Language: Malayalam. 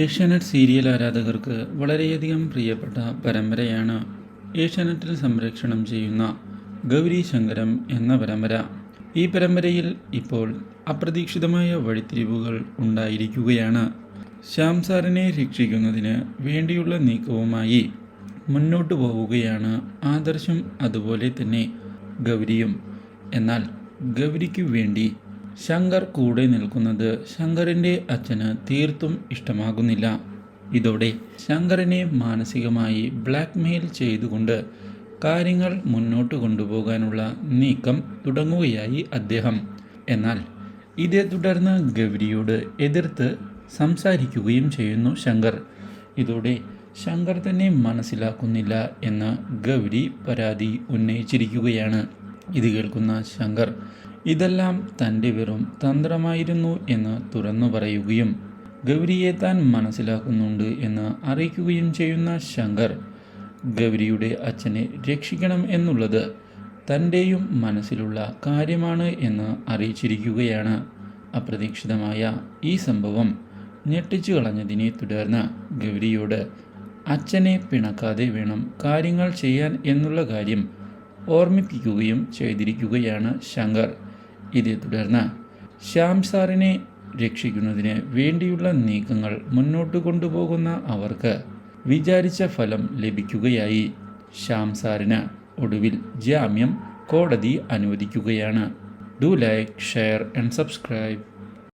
ഏഷ്യാനെറ്റ് സീരിയൽ ആരാധകർക്ക് വളരെയധികം പ്രിയപ്പെട്ട പരമ്പരയാണ് ഏഷ്യാനെറ്റിൽ സംരക്ഷണം ചെയ്യുന്ന ഗൗരി ശങ്കരം എന്ന പരമ്പര. ഈ പരമ്പരയിൽ ഇപ്പോൾ അപ്രതീക്ഷിതമായ വഴിത്തിരിവുകൾ ഉണ്ടായിരിക്കുകയാണ്. ശ്യാം സാറിനെ രക്ഷിക്കുന്നതിന് വേണ്ടിയുള്ള നീക്കവുമായി മുന്നോട്ടു പോവുകയാണ് ആദർശം അതുപോലെ തന്നെ ഗൗരിയും. എന്നാൽ ഗൗരിക്ക് വേണ്ടി ശങ്കർ കൂടെ നിൽക്കുന്നത് ശങ്കറിന്റെ അച്ഛന് തീർത്തും ഇഷ്ടമാകുന്നില്ല. ഇതോടെ ശങ്കറിനെ മാനസികമായി ബ്ലാക്ക്മെയിൽ ചെയ്തുകൊണ്ട് കാര്യങ്ങൾ മുന്നോട്ട് കൊണ്ടുപോകാനുള്ള നീക്കം തുടങ്ങുകയായി അദ്ദേഹം. എന്നാൽ ഇതേ തുടർന്ന് ഗൗരിയോട് എതിർത്ത് സംസാരിക്കുകയും ചെയ്യുന്നു ശങ്കർ. ഇതോടെ ശങ്കർ തന്നെ മനസ്സിലാക്കുന്നില്ല എന്ന് ഗൗരി പരാതി ഉന്നയിച്ചിരിക്കുകയാണ്. ഇത് കേൾക്കുന്ന ശങ്കർ ഇതെല്ലാം തന്റെ വെറും തന്ത്രമായിരുന്നു എന്ന് തുറന്നു പറയുകയും ഗൗരിയെ താൻ മനസ്സിലാക്കുന്നുണ്ട് എന്ന് അറിയിക്കുകയും ചെയ്യുന്ന ശങ്കർ ഗൗരിയുടെ അച്ഛനെ രക്ഷിക്കണം എന്നുള്ളത് തന്റെയും മനസ്സിലുള്ള കാര്യമാണ് എന്ന് അറിയിച്ചിരിക്കുകയാണ്. അപ്രതീക്ഷിതമായ ഈ സംഭവം ഞെട്ടിച്ചു കളഞ്ഞതിനെ തുടർന്ന് ഗൗരിയോട് അച്ഛനെ പിണക്കാതെ വേണം കാര്യങ്ങൾ ചെയ്യാൻ എന്നുള്ള കാര്യം ഓർമ്മിപ്പിക്കുകയും ചെയ്തിരിക്കുകയാണ് ശങ്കർ. ഇതേ തുടർന്ന് ശ്യാം സാറിനെ രക്ഷിക്കുന്നതിന് വേണ്ടിയുള്ള നീക്കങ്ങൾ മുന്നോട്ട് കൊണ്ടുപോകുന്ന അവർക്ക് വിചാരിച്ച ഫലം ലഭിക്കുകയായി. ശ്യാം സാറിന് ഒടുവിൽ ജാമ്യം കോടതി അനുവദിക്കുകയാണ്. Do like share and subscribe.